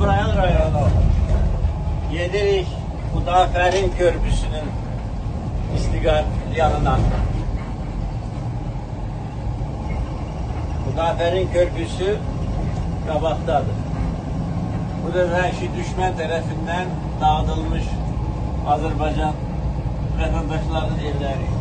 Cebrail rayonu. Yedirik Hudafer'in körbüsünün istigar yanına. Hudafer'in körbüsü Kabat'tadır. Bu da Reşi düşman tarafından dağıtılmış Azerbaycan vatandaşların evleri.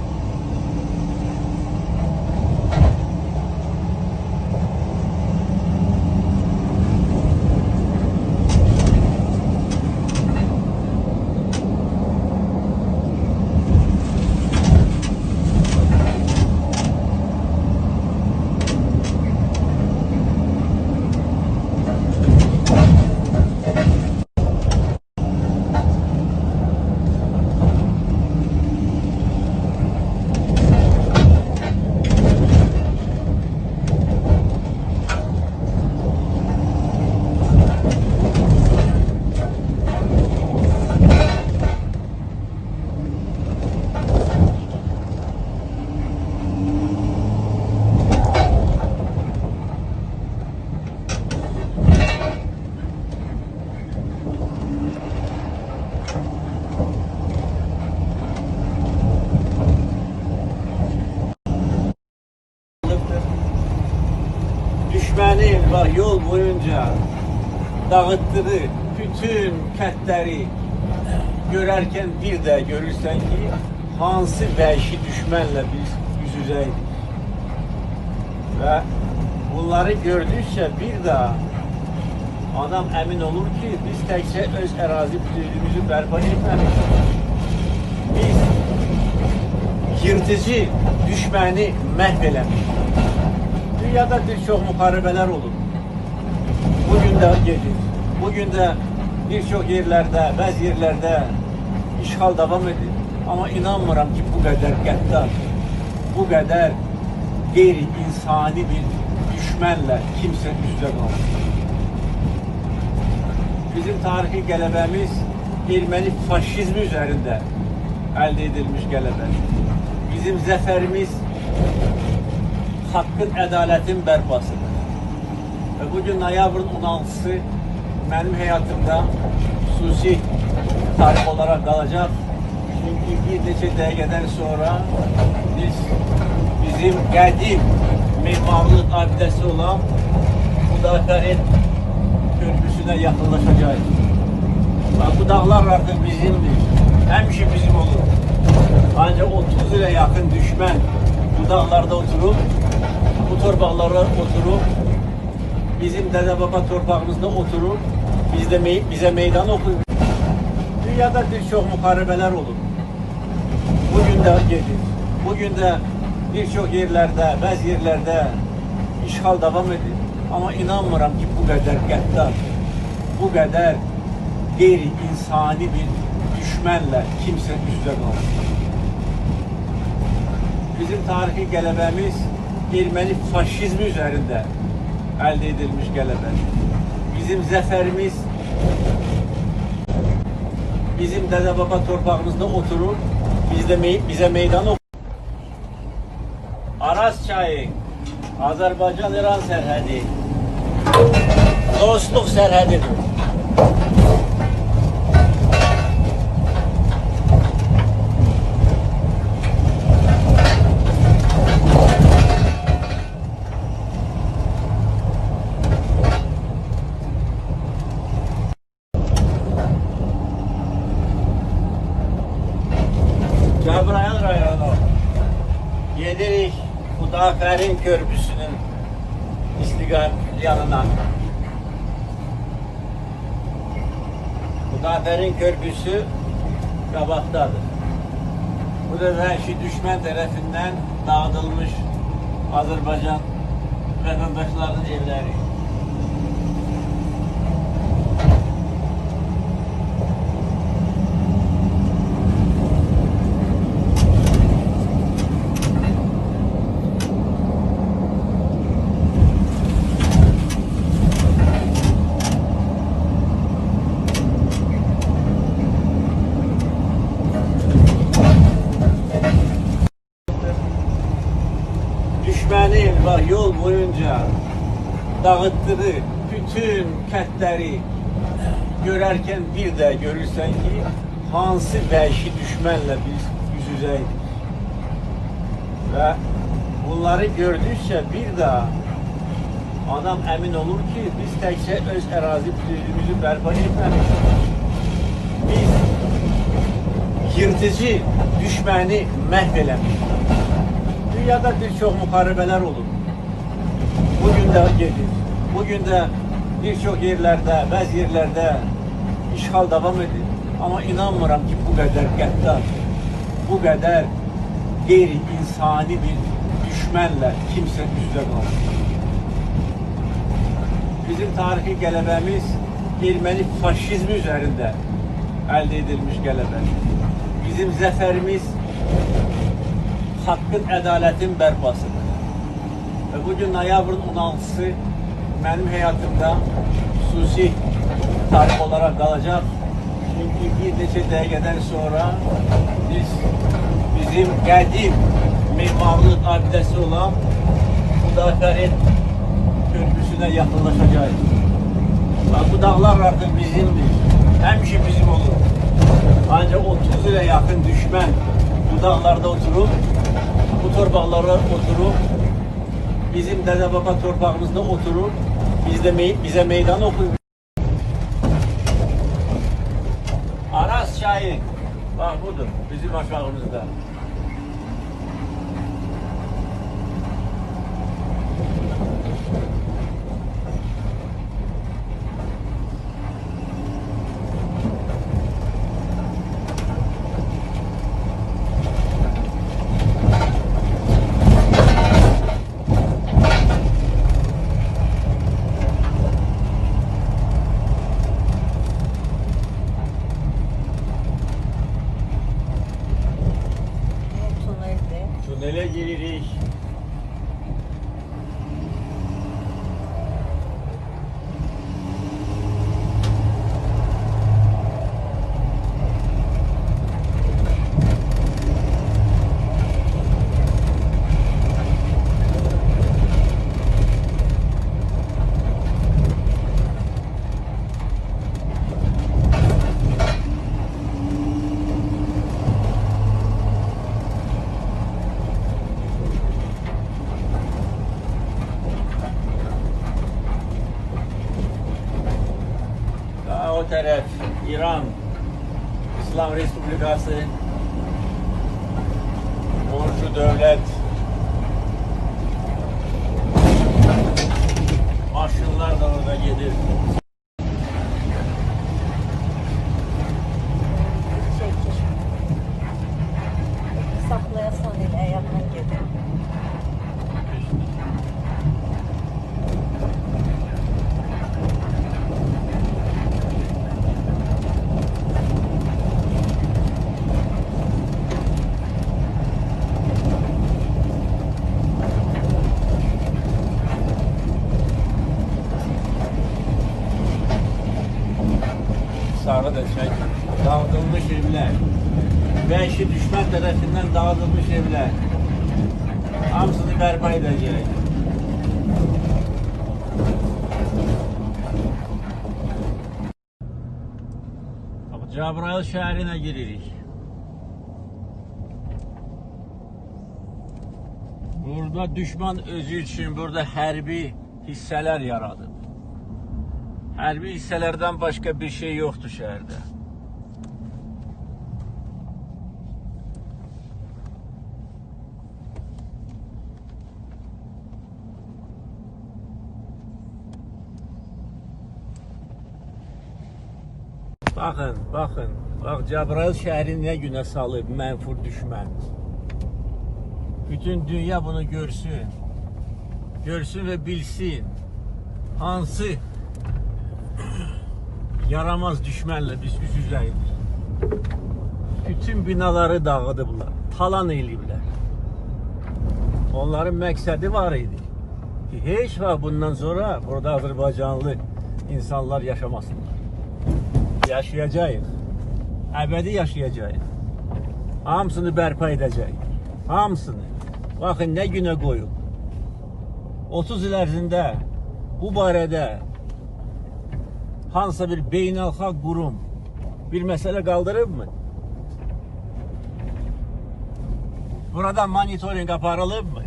Yol boyunca dağıttığı bütün kətləri görərkən bir də görürsən ki, hansı vəhşi düşmənlə biz üz-üzəydik. Və bunları gördükcə bir daha adam əmin olur ki, biz təkcə öz ərazi bütünlüyümüzü bərpa etməmişik. Biz yırtıcı düşməni məhv. Dünyada birçok muharebeler olur. Bugün de. Bugün de birçok yerlerde, bazı yerlerde işgal devam ediyor. Ama inanmıram ki bu kadar gaddar, bu kadar gayri insani bir düşmanla kimse üstüne kalmaz. Bizim tarihi gelebemiz Ermeni faşizmi üzerinde elde edilmiş gelebe. Bizim zaferimiz hakkın, ədaletin bərpasıdır. Və bu gün noyabrın 16-sı mənim həyatımda xüsusi tarix olaraq qalacaq. Çünki bir neçə dəqiqədən sonra biz bizim qədim memarlıq abidəsi olan Müdafiənin körpüsünə yaxınlaşacağız. Bax, bu dağlar artıq bizimdir. Həmişə bizim olur. Ancaq 30 ilə yaxın düşmən bu dağlarda oturup bu torbalara oturup bizim dede baba torpağımızda oturup bizde me- bize meydan okuyor. Dünyada birçok muharebeler olur. Bugün de gelir. Bugün de birçok yerlerde, bazı yerlerde işgal devam ediyor. Ama inanmıram ki bu kadar gaddar, bu kadar gayri insani bir düşmanla kimse üstüne kalmaz. Bizim tarihi gelebemiz Ermeni faşizmi üzerinde elde edilmiş gelebe. Bizim zaferimiz bizim dede baba torpağımızda oturup bizde me- bize meydan ok. Aras çayı, Azerbaycan-İran sərhədi, dostluq sərhədidir. Cəbrayıl rayonu Yedirik Müdafiənin Körpüsünün istiqat yanına. Müdafiənin Körpüsü Qabaqdadır. Bu da vəhşi düşmən tərəfindən dağıdılmış Azərbaycan vətəndaşlarının evləri. düşməni var yol boyunca dağıtdığı bütün kətləri görərkən bir də görürsən ki, hansı vəhşi düşmənlə biz üz-üzəydik. Və bunları gördükcə bir daha adam əmin olur ki, biz təkcə öz ərazi bütünlüyümüzü bərpa etməmişik. Biz yırtıcı düşməni məhv eləmişik. Dünyada bir çox olur. Bugün gedir. Bugün də bir çox yerlərdə, bəzi yerlərdə işğal davam edir. Amma inanmıram ki, bu qədər qəddar, bu qədər qeyri-insani bir düşmənlə kimsə üstə qalır. Bizim tarixi qələbəmiz erməni faşizmi üzərində əldə edilmiş qələbə. Bizim zəfərimiz haqqın, ədalətin bərpasıdır. Və bugün noyabrın 16-sı mənim həyatımda xüsusi tarix olaraq qalacaq. Çünki bir neçə dəqiqədən sonra biz bizim qədim memarlıq abidəsi olan Xudafərin körpüsünə yaxınlaşacağız. Bak bu dağlar artık bizimdir. Həmişə bizim olur. Ancaq 30 ilə yaxın düşmən bu dağlarda oturup, bu torpaqlara oturup, bizim dədə baba torpağımızda oturup, bizdə mey bizə meydan oxuyur. Aras çayı, bak budur, bizim aşağımızda. Taraf İran İslam Respublikası Komşu devlet Maşınlar da orada gelir. Çekil. Saklayasan ile yakın gelir. Sarı da çek. Dağıtılmış evler. Vəhşi düşman tərəfindən dağıtılmış evlər. Hamısını bərpa edəcək. Cəbrayıl şəhərinə giririk. Burada düşman özü üçün burada hərbi hissələr yaradıb. Hərbi hissələrdən başqa bir şey yoxdur şəhərdə. Baxın, baxın. Bax Cəbrayıl şəhərini nə günə salıb mənfur düşmən. Bütün dünya bunu görsün. Görsün və bilsin. Hansı yaramaz düşmənlə biz üz-üzəyik. Bütün binaları dağıdıblar, talan eləyiblər. Onların məqsədi var idi ki, heç vaxt bundan sonra burada Azərbaycanlı insanlar yaşamasınlar. yaşayacağıq. Əbədi yaşayacağıq. Hamısını bərpa edəcəyik. Hamısını. Baxın nə günə qoyub. 30 il ərzində bu barədə hansısa bir beynəlxalq qurum bir məsələ qaldırıbmı? Burada monitoring aparılıbmı?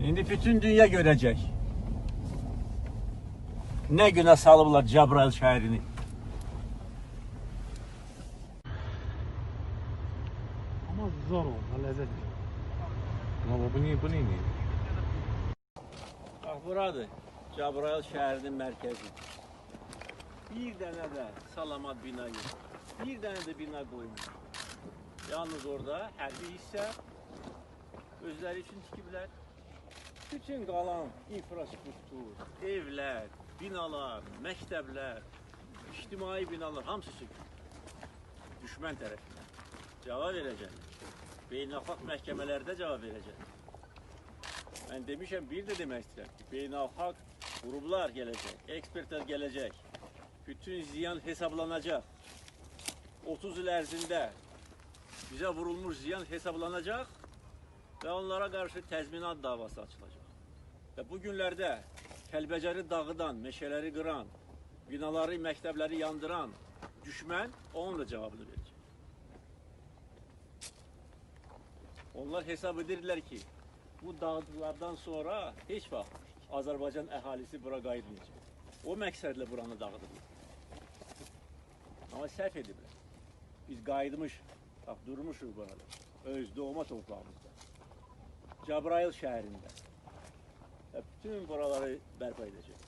İndi bütün dünya görəcək. Nə günə salıblar Cəbrayıl şəhərini. Amma zor oldu, ləzzətli. Amma bu niyə, bu niyə? Bax, buradır Cəbrayıl şəhərinin mərkəzi. Bir dənə də salamat bina yox. Bir dənə də bina qoymuş. Yalnız orada hərbi hissə özləri üçün tikiblər. Bütün qalan infrastruktur, evlər, binalar, məktəblər, ictimai binalar hamısı sökülür. Düşmən tərəfindən. Cavab verəcəklər. Beynəlxalq məhkəmələrdə cavab verəcəklər. Mən demişəm, bir də demək istəyirəm ki, beynəlxalq qurumlar gələcək, ekspertlər gələcək. Bütün ziyan hesablanacaq. 30 il ərzində bizə vurulmuş ziyan hesablanacaq və onlara qarşı təzminat davası açılacaq. Və bu günlərdə Kəlbəcəri dağıdan, meşələri qıran, binaları, məktəbləri yandıran düşmən onun da cevabını verecek. Onlar hesap edirlər ki, bu dağıtılardan sonra heç vaxt Azərbaycan əhalisi bura qayıtmayacaq. O məqsədlə buranı dağıdıblar. Amma səhv ediblər. Biz qayıtmış, bax durmuşuq burada. Öz doğma torpağımızda. Cəbrayıl şəhərində. Bütün buraları bərpa edəcək.